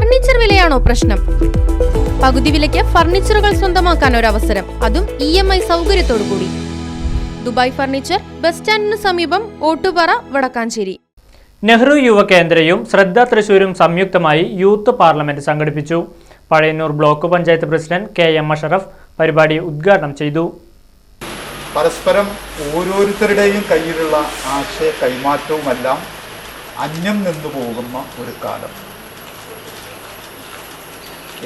Furniture വിലയാണോ പ്രശ്നം? പകുതി വിലയ്ക്ക് ഫർണിച്ചറുകൾ സ്വന്തമാക്കാൻ ഒരു അവസരം അതും ഇ എം ഐ സൗകര്യത്തോടു കൂടി ദുബായ് ഫർണിച്ചർ ബസ് സ്റ്റാൻഡിന് സമീപം ഓട്ടുപാറ വടക്കാഞ്ചേരി. നെഹ്റു യുവകേന്ദ്രയും ശ്രദ്ധ തൃശൂരും സംയുക്തമായി യൂത്ത് പാർലമെന്റ് സംഘടിപ്പിച്ചു. Pazhayannur block panchayat president K M Ashraf പരിപാടി ഉദ്ഘാടനം ചെയ്തു. പരസ്പരം ഓരോരുത്തരുടെയും കയ്യിലുള്ള ആശയ കൈമാറ്റവുമെല്ലാം അന്യം നിന്നു പോകുന്ന ഒരു കാലം.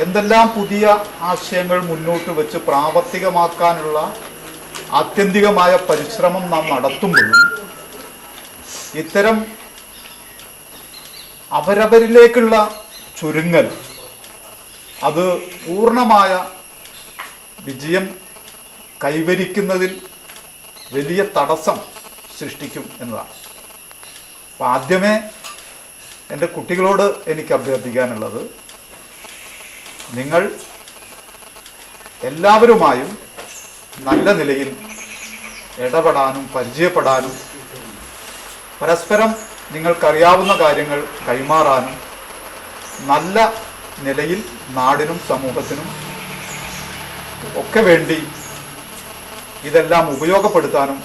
എന്തെല്ലാം പുതിയ ആശയങ്ങൾ മുന്നോട്ട് വെച്ച് പ്രാവർത്തികമാക്കാനുള്ള ആത്യന്തികമായ പരിശ്രമം നാം നടത്തുമ്പോഴും ഇത്തരം അവരവരിലേക്കുള്ള ചുരുങ്ങൽ അത് പൂർണമായ വിജയം കൈവരിക്കുന്നതിൽ വലിയ തടസ്സം സൃഷ്ടിക്കും എന്നതാണ്. അപ്പം ആദ്യമേ എന്റെ കുട്ടികളോട് എനിക്ക് അഭ്യർത്ഥിക്കാനുള്ളത് നിങ്ങൾ എല്ലാവരുമായും നല്ല നിലയിൽ ഇടപെടാനും പരിചയപ്പെടാനും പരസ്പരം നിങ്ങൾക്കറിയാവുന്ന കാര്യങ്ങൾ കൈമാറാനും നല്ല നിലയിൽ നാടിനും സമൂഹത്തിനും ഒക്കെ വേണ്ടി ഇതെല്ലാം ഉപയോഗപ്പെടുത്താനും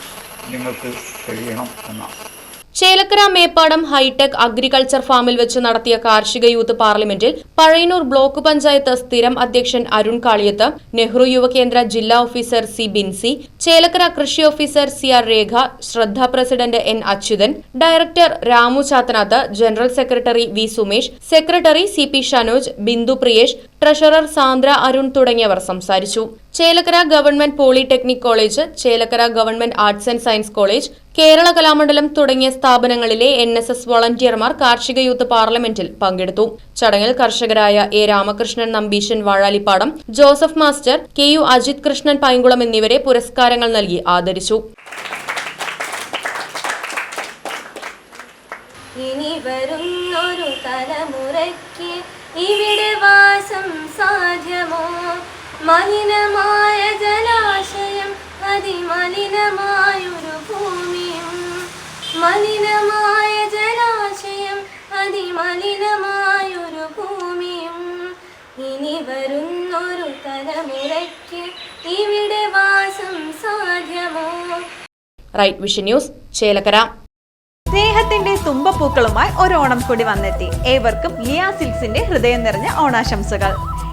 നിങ്ങൾക്ക് കഴിയണം എന്നാണ്. ചേലക്കര മേപ്പാടം ഹൈടെക് അഗ്രികൾച്ചർ ഫാമിൽ വെച്ച് നടത്തിയ കാർഷിക യൂത്ത് പാർലമെന്റിൽ പഴയനൂർ ബ്ലോക്ക് പഞ്ചായത്ത് സ്ഥിരം അധ്യക്ഷൻ അരുൺ കാളിയത്ത് നെഹ്റു യുവകേന്ദ്ര ജില്ലാ ഓഫീസർ സി ബിൻസി ചേലക്കര കൃഷി officer C R Rekha Shraddha president N Achuthan director Ramu Chathanath general secretary V Sumesh secretary C P Shanoj Bindu Priyesh treasurer Sandra Arun തുടങ്ങിയവർ സംസാരിച്ചു. Chelakkara government polytechnic college Chelakkara government arts and science college Kerala Kalamandalam തുടങ്ങിയ സ്ഥാപനങ്ങളിലെ N S S വോളണ്ടിയർമാർ കാർഷിക youth പാർലമെന്റിൽ പങ്കെടുത്തു. ചടങ്ങിൽ കർഷകരായ A Ramakrishnan Nambeesan Vazhalippadam Joseph master K U Ajith Krishnan Painkulam എന്നിവരെ പുരസ്കാരങ്ങൾ നൽകി ആദരിച്ചു. ഇനി വരുന്നൊരു തലമുറയ്ക്ക് ഇവിടെ വാസം സാധ്യമോ? മലിനമായ ജലാശയം അതിമലിനമായൊരു ഭൂമിയും മലിനമായ ജലാശയം അതിമലിനമായൊരു ഭൂമിയും ഇനി വരുന്നൊരു തലമുറയ്ക്ക് ഇവിടെ വാസം സാധ്യമോ? Right vision news Chelakkara. സ്നേഹത്തിന്റെ തുമ്പപ്പൂക്കളുമായി ഒരു ഓണം കൂടി വന്നെത്തി. ഏവർക്കും ലിയാ സിൽസിന്റെ ഹൃദയം നിറഞ്ഞ ഓണാശംസകൾ.